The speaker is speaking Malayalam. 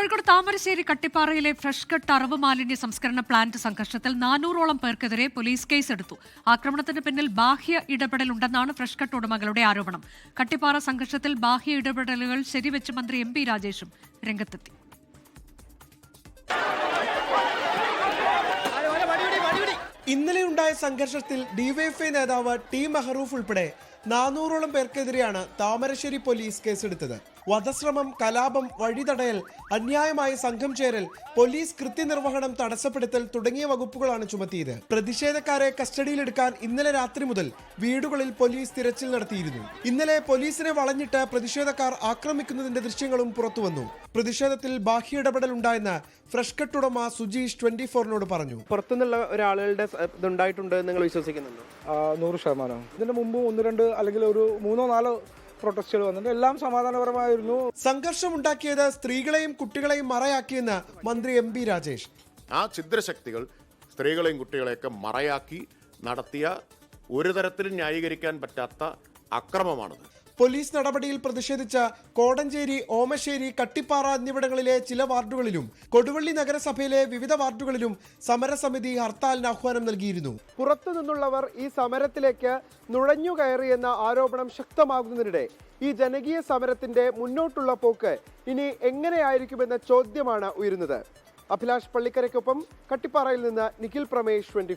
കോഴിക്കോട് താമരശ്ശേരി കട്ടിപ്പാറയിലെ ഫ്രഷ് കട്ട് അറവ് മാലിന്യ സംസ്കരണ പ്ലാന്റ് സംഘർഷത്തിൽ നാനൂറോളം പേർക്കെതിരെ പോലീസ് കേസെടുത്തു. ആക്രമണത്തിന് പിന്നിൽ ബാഹ്യ ഇടപെടലുണ്ടെന്നാണ് ഫ്രഷ് കട്ട് ഉടമകളുടെ ആരോപണം. കട്ടിപ്പാറ സംഘർഷത്തിൽ ബാഹ്യ ഇടപെടലുകൾ ശരിവെച്ച് മന്ത്രി എം പി രാജേഷും രംഗത്തെത്തി. ഇന്നലെ ഉണ്ടായ സംഘർഷത്തിൽ ഡിവൈഎഫ്ഐ നേതാവ് ടി മെഹറൂഫ് ഉൾപ്പെടെ നാനൂറോളം പേർക്കെതിരെയാണ് താമരശ്ശേരി പോലീസ് കേസെടുത്തത്. വധശ്രമം കലാപം വഴിതടയൽ അന്യായമായ സംഘം ചേരൽ പോലീസ് കൃത്യനിർവഹണം തടസ്സപ്പെടുത്തൽ തുടങ്ങിയ വകുപ്പുകളാണ് ചുമത്തിയത്. പ്രതിഷേധക്കാരെ കസ്റ്റഡിയിലെടുക്കാൻ ഇന്നലെ രാത്രി മുതൽ വീടുകളിൽ പോലീസ് തിരച്ചിൽ നടത്തിയിരുന്നു. ഇന്നലെ പോലീസിനെ വളഞ്ഞിട്ട് പ്രതിഷേധക്കാർ ആക്രമിക്കുന്നതിന്റെ ദൃശ്യങ്ങളും പുറത്തുവന്നു. പ്രതിഷേധത്തിൽ ബാഹ്യ ഇടപെടൽ ഉണ്ടായെന്ന് ഫ്രഷ് കട്ട് ഉടമ സുജീഷ് ട്വന്റി ഫോറിനോട് പറഞ്ഞു. പുറത്തുനിന്നുള്ള ഒരാളുടെ ഇതുണ്ടായിട്ടുണ്ട് എന്ന് നിങ്ങൾ വിശ്വസിക്കുന്നുണ്ടോ? നൂറ് ശതമാനം. ഇതിന് മുമ്പ് ഒന്ന് രണ്ട് അല്ലെങ്കിൽ ഒരു മൂന്നോ നാലോ പ്രൊട്ടസ്റ്റുകൾ വന്നിട്ടുണ്ട്. എല്ലാം സമാധാനപരമായിരുന്നു. സംഘർഷമുണ്ടാക്കിയത് സ്ത്രീകളെയും കുട്ടികളെയും മറയാക്കിയെന്ന് മന്ത്രി എം പി രാജേഷ്. ആ ഛിദ്രശക്തികൾ സ്ത്രീകളെയും കുട്ടികളെയൊക്കെ മറയാക്കി നടത്തിയ ഒരു തരത്തിലും ന്യായീകരിക്കാൻ പറ്റാത്ത അക്രമമാണത്. പോലീസ് നടപടിയിൽ പ്രതിഷേധിച്ച കോടഞ്ചേരി ഓമശ്ശേരി കട്ടിപ്പാറ എന്നിവിടങ്ങളിലെ ചില വാർഡുകളിലും കൊടുവള്ളി നഗരസഭയിലെ വിവിധ വാർഡുകളിലും സമരസമിതി ഹർത്താലിന് ആഹ്വാനം നൽകിയിരുന്നു. പുറത്തു നിന്നുള്ളവർ ഈ സമരത്തിലേക്ക് നുഴഞ്ഞു കയറിയെന്ന ആരോപണം ശക്തമാകുന്നതിനിടെ ഈ ജനകീയ സമരത്തിന്റെ മുന്നോട്ടുള്ള പോക്ക് ഇനി എങ്ങനെയായിരിക്കുമെന്ന ചോദ്യമാണ് ഉയരുന്നത്. അഭിലാഷ് പള്ളിക്കരയ്ക്കൊപ്പം കട്ടിപ്പാറയിൽ നിന്ന് നിഖിൽ പ്രമേഷ് ട്വന്റി